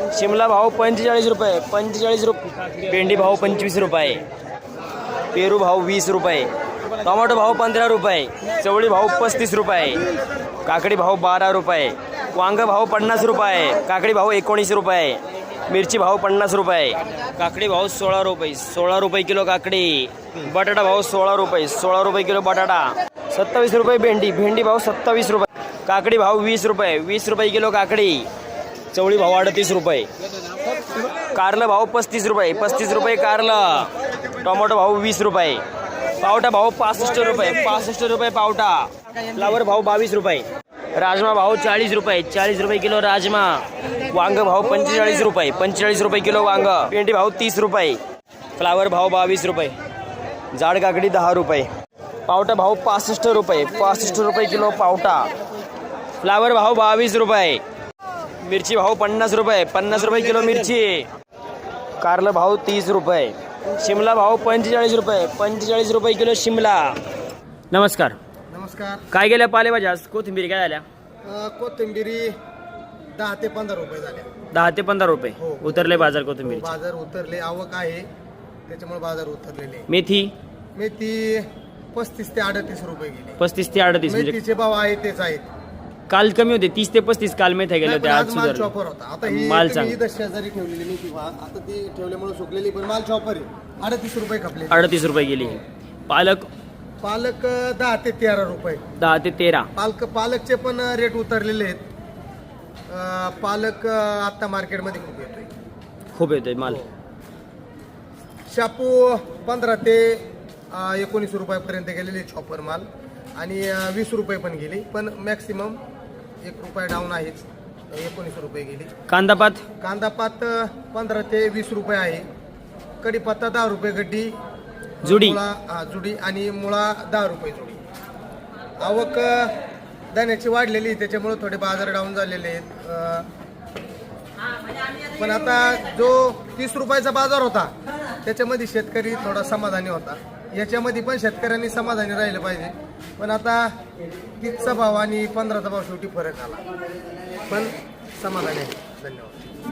शिमला भाव पंचेचाळीस रुपये पंचेचाळीस रुपये भेंडी भाव पंचवीस रुपये, पेरू भाव वीस रुपये, टोमॅटो भाव पंधरा रुपये, चवळी भाव पस्तीस रुपये, काकडी भाव बारा रुपये, वांग भाव पन्नास रुपये, काकडी भाव एकोणीस रुपये, मिरची भाव पन्नास रुपये, काकडी भाव सोळा रुपये सोळा रुपये किलो काकडी, बटाटा भाव सोळा रुपये सोळा रुपये किलो बटाटा, सत्तावीस रुपये भेंडी भेंडी भाव सत्तावीस रुपये, काकडी भाव वीस रुपये वीस रुपये किलो काकडी चवळी भाव अडतीस रुपये. कारलं भाव पस्तीस रुपये. पस्तीस रुपये कारलं. टोमॅटो भाव वीस रुपये. पावटा भाव पासष्ट रुपये. पासष्ट रुपये पावटा. फ्लावर भाव बावीस रुपये. राजमा भाव चाळीस रुपये. चाळीस रुपये किलो राजमा. वांग भाव पंचेचाळीस रुपये. पंचेचाळीस रुपये किलो वांग. पेंटी भाव तीस रुपये. फ्लावर भाव बावीस रुपये. जाड काकडी दहा रुपये. पावटा भाव पासष्ट रुपये. पासष्ट रुपये किलो पावटा. फ्लावर भाव बावीस रुपये. मिरची भाव पन्नास रुपये पन्नास रुपये किलो मिरची. कारलं भाव तीस रुपये शिमला भाव पंचेचाळीस रुपये पंचेचाळीस रुपये किलो शिमला. नमस्कार. नमस्कार. काय गेल्या पालेभाज्या आज? कोथिंबीर काय झाल्या? कोथिंबिरी दहा ते पंधरा रुपये झाले दहा ते पंधरा रुपये. हो. उतरले बाजार कोथिंबीर बाजार उतरले. आवक आहे. त्याच्यामुळे बाजार उतरलेले आहे. मेथी? मेथी पस्तीस ते अडतीस रुपये गेली. पस्तीस ते अडतीस म्हणजे मेथीचे भाव आहे तेच आहेत. काल कमी होते तीस ते पस्तीस काल मेथ्या गेल्या होत्या आज सुधारले चॉपर होता. आता ही माल तुम्ही चांगला. इथं शेजारी ठेवलेली मेथी पहा आता ती ठेवल्यामुळे सुकलेली पण माल चॉपर आहे. अडतीस रुपये खपले. अडतीस रुपये गेली. पालक? पालक अ, दहा ते तेरा रुपये. दहा ते तेरा. पालक पालकचे पण रेट उतरलेले आहेत. अ, पालक अ, आता मार्केटमध्ये खूप येतोय. खूप येतोय माल. शापू पंधरा ते अ, एकोणीस रुपयापर्यंत गेलेले चॉपर माल. आणि अ, वीस रुपये पण गेली. पण मॅक्सिमम एक रुपये डाऊन आहेच एकोणीस रुपये गेली. कांदापात कांदा पात अ, पंधरा ते वीस रुपये आहे. कढीपत्ता दहा रुपये गड्डी. जुडी. मुळा हा, जुडी. आणि मुळा दहा रुपये जुडी. आवक अ, धान्याची वाढलेली त्याच्यामुळे थोडे बाजार डाऊन झालेले आहेत. अ, पण आता जो तीस रुपयाचा बाजार होता त्याच्यामध्ये शेतकरी थोडा समाधानी होता. याच्यामध्ये पण शेतकऱ्यांनी समाधानी राहिलं पाहिजे. पण आता तीसचा भाव आणि पंधराचा भाव शेवटी फरक आला. पण समाधानी आहे. धन्यवाद.